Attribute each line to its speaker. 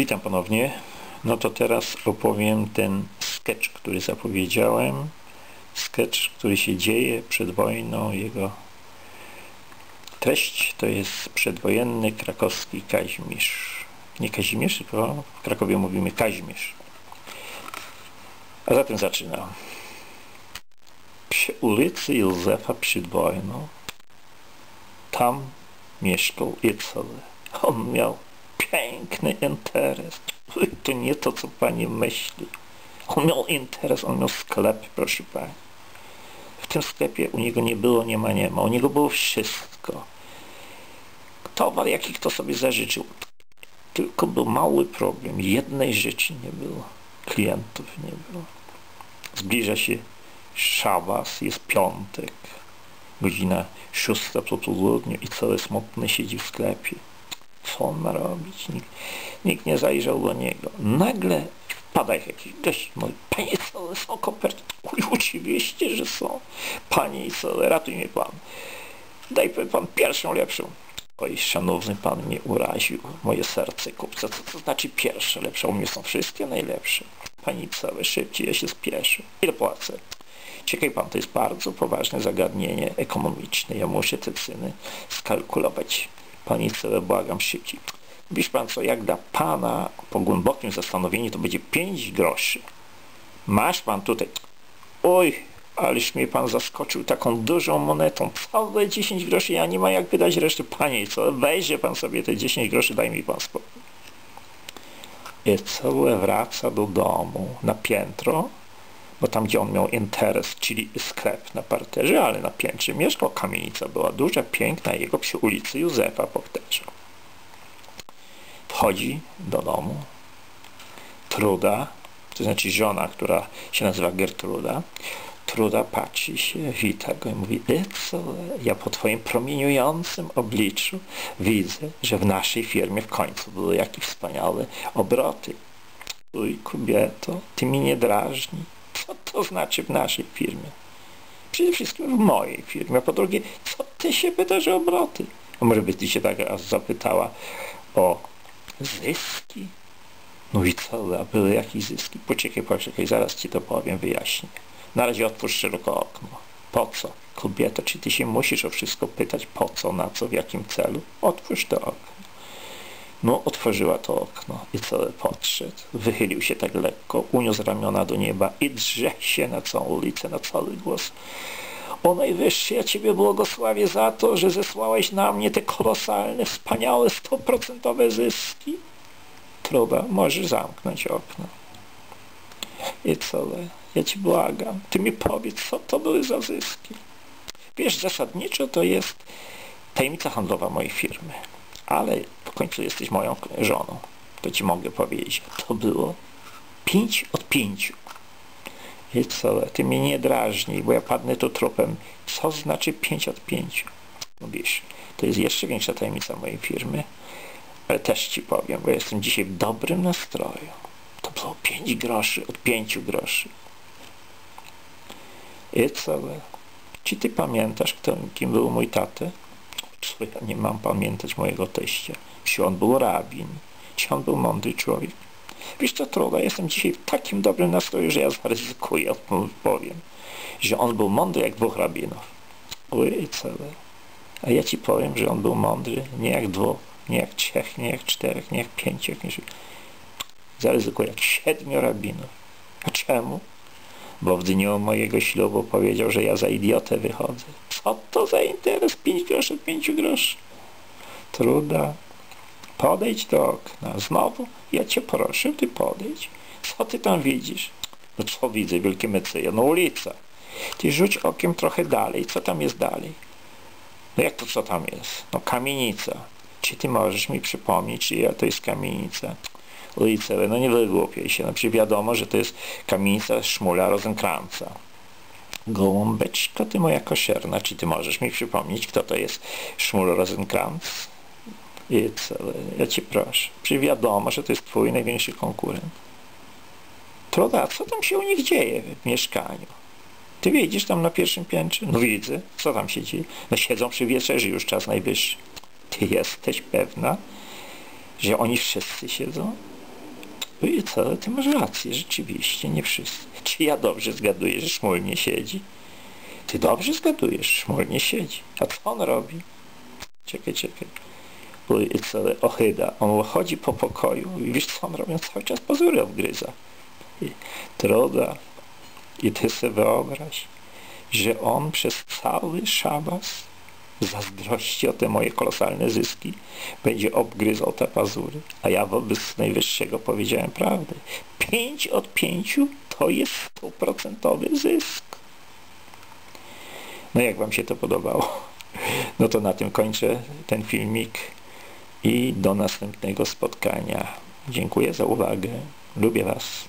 Speaker 1: Witam ponownie. No to teraz opowiem ten sketch, który zapowiedziałem. Sketch, który się dzieje przed wojną. Jego treść to jest przedwojenny krakowski Kazimierz. Nie Kazimierz, tylko w Krakowie mówimy Kazimierz. A zatem zaczynam. Przy ulicy Józefa przed wojną tam mieszkał Itzele. On miał piękny interes. To nie to, co pani myśli. On miał interes, on miał sklep, proszę pani. W tym sklepie u niego nie było, nie ma, nie ma. U niego było wszystko. Towar, jaki kto sobie zażyczył. Tylko był mały problem. Jednej rzeczy nie było. Klientów nie było. Zbliża się szabas, jest piątek. Godzina szósta po południu i cały smutny siedzi w sklepie co on ma robić? Nikt, nikt nie zajrzał do niego. Nagle wpada jakiś gość, mówi, panie co, są koperty? Oczywiście, że są. Panie co, ratuj mnie pan. Daj pan pierwszą, lepszą. Oj, szanowny pan mnie uraził, moje serce kupca. Co to znaczy pierwsze, lepsze? U mnie są wszystkie najlepsze. Pani całe szybciej, ja się spieszę. Ile płacę? Czekaj pan, to jest bardzo poważne zagadnienie ekonomiczne. Ja muszę te ceny skalkulować. Pani całe błagam szybciej. Wiesz pan co, jak dla pana po głębokim zastanowieniu to będzie pięć groszy. Masz pan tutaj. Oj, ależ mnie pan zaskoczył taką dużą monetą. Całe 10 groszy, ja nie mam jak wydać reszty. Panie, co, weźzie pan sobie te 10 groszy, daj mi pan spokój. Całe wraca do domu na piętro, bo tam, gdzie on miał interes, czyli sklep na parterze, ale na piętrze mieszkał, kamienica była duża, piękna, jego przy ulicy Józefa powtarzał. Wchodzi do domu, Truda, to znaczy żona, która się nazywa Gertruda, Truda patrzy się, wita go i mówi, e co, ja po twoim promieniującym obliczu widzę, że w naszej firmie w końcu były jakieś wspaniałe obroty. Uj, kobieto, ty mi nie drażni. Co to znaczy w naszej firmie? Przede wszystkim w mojej firmie. A po drugie, co ty się pytasz o obroty? A może by ty się tak raz zapytała o zyski? No i co, a były jakieś zyski? Poczekaj, poczekaj, zaraz ci to powiem, wyjaśnię. Na razie otwórz szeroko okno. Po co? Kobieta, czy ty się musisz o wszystko pytać? Po co, na co, w jakim celu? Otwórz to okno. No, otworzyła to okno i cały podszedł. Wychylił się tak lekko, uniósł ramiona do nieba i drze się na całą ulicę, na cały głos. O Najwyższy, ja Ciebie błogosławię za to, że zesłałeś na mnie te kolosalne, wspaniałe, stoprocentowe zyski. Truda, możesz zamknąć okno. I co, ja Ci błagam, Ty mi powiedz, co to były za zyski. Wiesz, zasadniczo to jest tajemnica handlowa mojej firmy ale w końcu jesteś moją żoną. To ci mogę powiedzieć. To było pięć od pięciu. I co, ty mnie nie drażnij, bo ja padnę tu trupem. Co znaczy pięć od pięciu? Mówisz, to jest jeszcze większa tajemnica mojej firmy, ale też ci powiem, bo jestem dzisiaj w dobrym nastroju. To było pięć groszy od pięciu groszy. I co, czy ty pamiętasz, kto, kim był mój taty? Co ja nie mam pamiętać mojego teścia. Czy on był rabin? Czy on był mądry człowiek? Wiesz co, Troga, jestem dzisiaj w takim dobrym nastroju, że ja zaryzykuję, powiem, że on był mądry jak dwóch rabinów. Oj, całe. A ja ci powiem, że on był mądry nie jak dwóch, nie jak trzech, nie jak czterech, nie jak pięciu, jak nie Zaryzykuję jak siedmiu rabinów. A czemu? Bo w dniu mojego ślubu powiedział, że ja za idiotę wychodzę. Co to za interes? Pięć groszy pięciu groszy. Truda. Podejdź do okna. Znowu? Ja cię proszę, ty podejdź. Co ty tam widzisz? No co widzę, wielkie mecyje? No ulica. Ty rzuć okiem trochę dalej. Co tam jest dalej? No jak to co tam jest? No kamienica. Czy ty możesz mi przypomnieć, czyja to jest kamienica? Ulica, no nie wygłupiaj się. No przecież wiadomo, że to jest kamienica Szmula Rozenkranca. Gołąbeczko, ty moja koszerna, czy ty możesz mi przypomnieć, kto to jest Szmul Rosenkrantz? I co, ja ci proszę. Czy wiadomo, że to jest twój największy konkurent? Troda, co tam się u nich dzieje w mieszkaniu? Ty widzisz tam na pierwszym piętrze? No widzę. Co tam się dzieje? No siedzą przy wieczerzy już czas najwyższy. Ty jesteś pewna, że oni wszyscy siedzą? I co, ty masz rację, rzeczywiście, nie wszyscy. Czy ja dobrze zgaduję, że szmul nie siedzi? Ty dobrze zgadujesz, szmul nie siedzi. A co on robi? Czekaj, czekaj. Co, ochyda. On chodzi po pokoju i wiesz co on robi? On cały czas pazury obgryza. I truda. I ty sobie wyobraź, że on przez cały szabas zazdrości o te moje kolosalne zyski, będzie obgryzał te pazury. A ja wobec Najwyższego powiedziałem prawdę. Pięć od pięciu to jest stuprocentowy zysk. No jak wam się to podobało? No to na tym kończę ten filmik i do następnego spotkania. Dziękuję za uwagę. Lubię was.